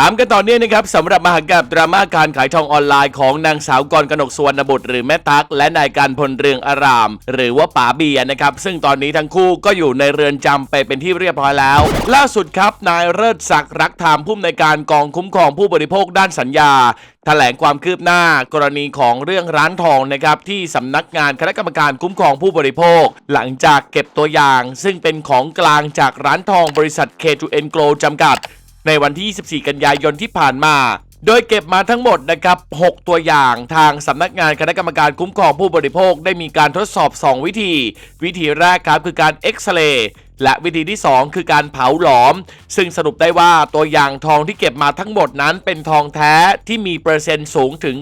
ตามกันต่อเนื่องนะครับสำหรับมหากาบดราม่าการขายทองออนไลน์ของนางสาวกรกนกสวนบุตรหรือแม่ตักและนายการพลเรืองอาราม หรือว่าป๋าเบียนะครับซึ่งตอนนี้ทั้งคู่ก็อยู่ในเรือนจำไปเป็นที่เรียบร้อยแล้ว ล่าสุดครับนายเลิศศักดิ์รักธรรมผู้อำนวยการกองคุ้มครองผู้บริโภคด้านสัญญาแถลงความคืบหน้ากรณีของเรื่องร้านทองนะครับที่สำนักงานคณะกรรมการคุ้มครองผู้บริโภค หลังจากเก็บตัวอย่าง ซึ่งเป็นของกลางจากร้านทองบริษัท K2N Glow จำกัด ในวันที่ 24 กันยายนที่ผ่านมา โดยเก็บมาทั้งหมดนะครับ 6 ตัวอย่างทางสำนักงานคณะกรรมการคุ้มครองผู้บริโภคได้มีการทดสอบ 2 วิธี วิธีแรกครับคือการเอ็กซเรย์ และวิธีที่ 2 คือการเผาหลอม ซึ่งสรุปได้ว่าตัวอย่างทองที่เก็บมาทั้งหมดนั้นเป็นทองแท้ที่มีเปอร์เซ็นต์สูงถึง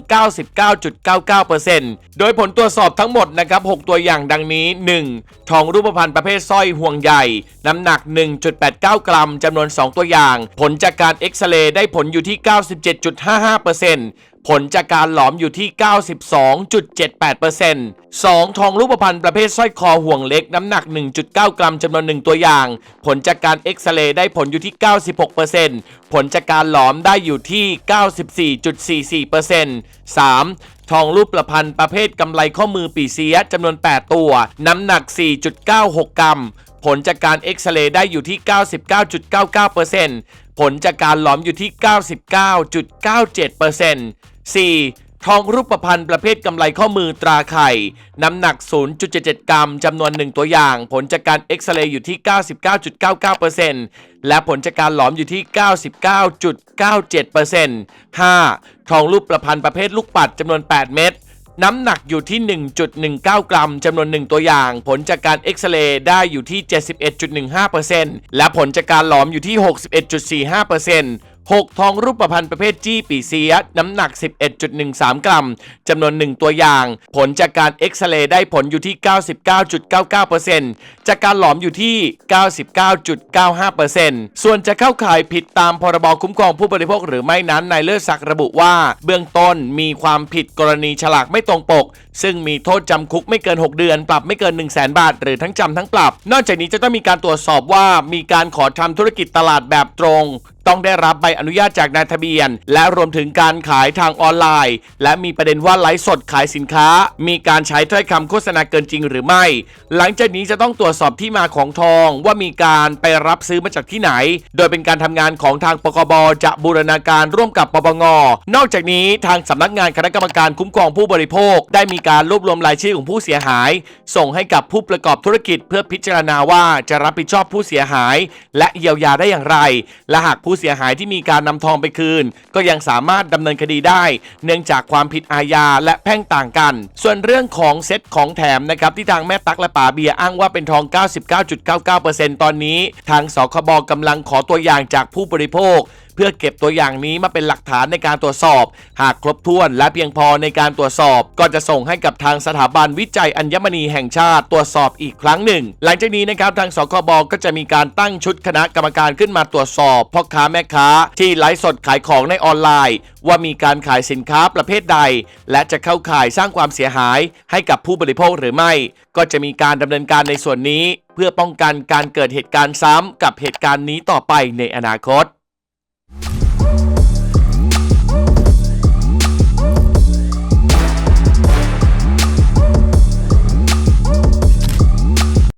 99.99%โดยผลตรวจสอบทั้งหมดนะครับ 6 ตัวอย่างดังนี้ 1. ทองรูปพรรณประเภทสร้อยห่วงใหญ่ น้ำหนัก 1.89 กรัมจำนวน 2 ตัวอย่าง ผลจากการเอ็กซเรย์ได้ผลอยู่ที่ 97.55% ผลจากการหลอมอยู่ที่ 92.78% 2. ทองรูปพรรณประเภทสร้อยคอห่วงเล็กน้ำหนัก 1.9 กรัมจำนวน 1 ตัวอย่าง ผลจากการเอ็กซเรย์ได้ผลอยู่ที่ 96%ผลจากการหลอมได้อยู่ที่ 94.44% 3. ทองรูปประพันธ์ประเภทกำไลข้อมือปีเสียจำนวน 8 ตัว น้ำหนัก 4.96 กรัม ผลจากการเอ็กซเรย์ได้อยู่ที่ 99.99%ผลจากการหลอมอยู่ที่ 99.97% 4. ทองรูปประพันธ์ประเภทกำไลข้อมือตราไข่ น้ำหนัก 0.77 กรัมจำนวน 1 ตัวอย่าง ผลจากการเอ็กซเรย์อยู่ที่ 99.99%และผลจากการหลอมอยู่ที่ 99.97% 5. ทองรูปประพันธ์ประเภทลูกปัดจำนวน 8 เม็ดน้ำหนักอยู่ที่ 1.19 กรัมจำนวน 1 ตัวอย่าง ผลจากการเอ็กซเรย์ได้อยู่ที่ 71.15%และผลจากการหลอมอยู่ที่ 61.45% 6 ทองรูปประพันธ์ประเภทจี้ปีเสีย น้ำหนัก 11.13 กรัม จำนวน 1 ตัวอย่าง ผลจากการเอ็กซเรย์ได้ผลอยู่ที่ 99.99%จากการหลอมอยู่ที่ 99.95%ส่วนจะเข้าข่ายผิดตามพรบคุ้มครองผู้บริโภคหรือไม่นั้นนายเลิศศักดิ์ระบุว่า เบื้องต้นมีความผิดกรณีฉลากไม่ตรงปก ซึ่งมีโทษจำคุกไม่เกิน 6 เดือน ปรับไม่เกิน 1 0 0 0 0แบาท หรือทั้งจำทั้งปรับ นอกจากนี้จะต้องมีการตรวจสอบว่ามีการขอทำธุรกิจตลาดแบบตรง ต้องได้รับใบอนุญาตจากนายทะเบียน และรวมถึงการขายทางออนไลน์ และมีประเด็นว่าไลฟ์สดขายสินค้า มีการใช้ถ้อยคำโฆษณาเกินจริงหรือไม่ หลังจากนี้จะต้องตรวจสอบที่มาของทองว่ามีการไปรับซื้อมาจากที่ไหน โดยเป็นการทำงานของทางปกบจะบูรณาการร่วมกับปปงนอกจากนี้ทางสำนักงานคณะกรรมการคุ้มครองผู้บริโภค ได้มีการรวบรวมรายชื่อของผู้เสียหาย ส่งให้กับผู้ประกอบธุรกิจ เพื่อพิจารณาว่าจะรับผิดชอบผู้เสียหาย และเยียวยาได้อย่างไร และหากผู้เสียหายที่มีการนำทองไปคืน ก็ยังสามารถดำเนินคดีได้ เนื่องจากความผิดอาญาและแพ่งต่างกัน ส่วนเรื่องของเซ็ตของแถมนะครับที่ทางแม่ตักและป๋าเบียอ้างว่าเป็นทอง 99.99%ตอนนี้ ทางสคบกำลังขอตัวอย่างจากผู้บริโภค เพื่อเก็บตัวอย่างนี้มาเป็นหลักฐานในการตรวจสอบ หากครบถ้วนและเพียงพอในการตรวจสอบ ก็จะส่งให้กับทางสถาบันวิจัยอัญมณีแห่งชาติตรวจสอบอีกครั้งหนึ่ง หลังจากนี้นะครับทางสคบก็จะมีการตั้งชุดคณะกรรมการขึ้นมาตรวจสอบพ่อค้าแม่ค้า ที่ไลฟ์สดขายของในออนไลน์ ว่ามีการขายสินค้าประเภทใด และจะเข้าข่ายสร้างความเสียหาย ให้กับผู้บริโภคหรือไม่ ก็จะมีการดำเนินการในส่วนนี้ เพื่อป้องกันการเกิดเหตุการณ์ซ้ำกับเหตุการณ์นี้ต่อไปในอนาคต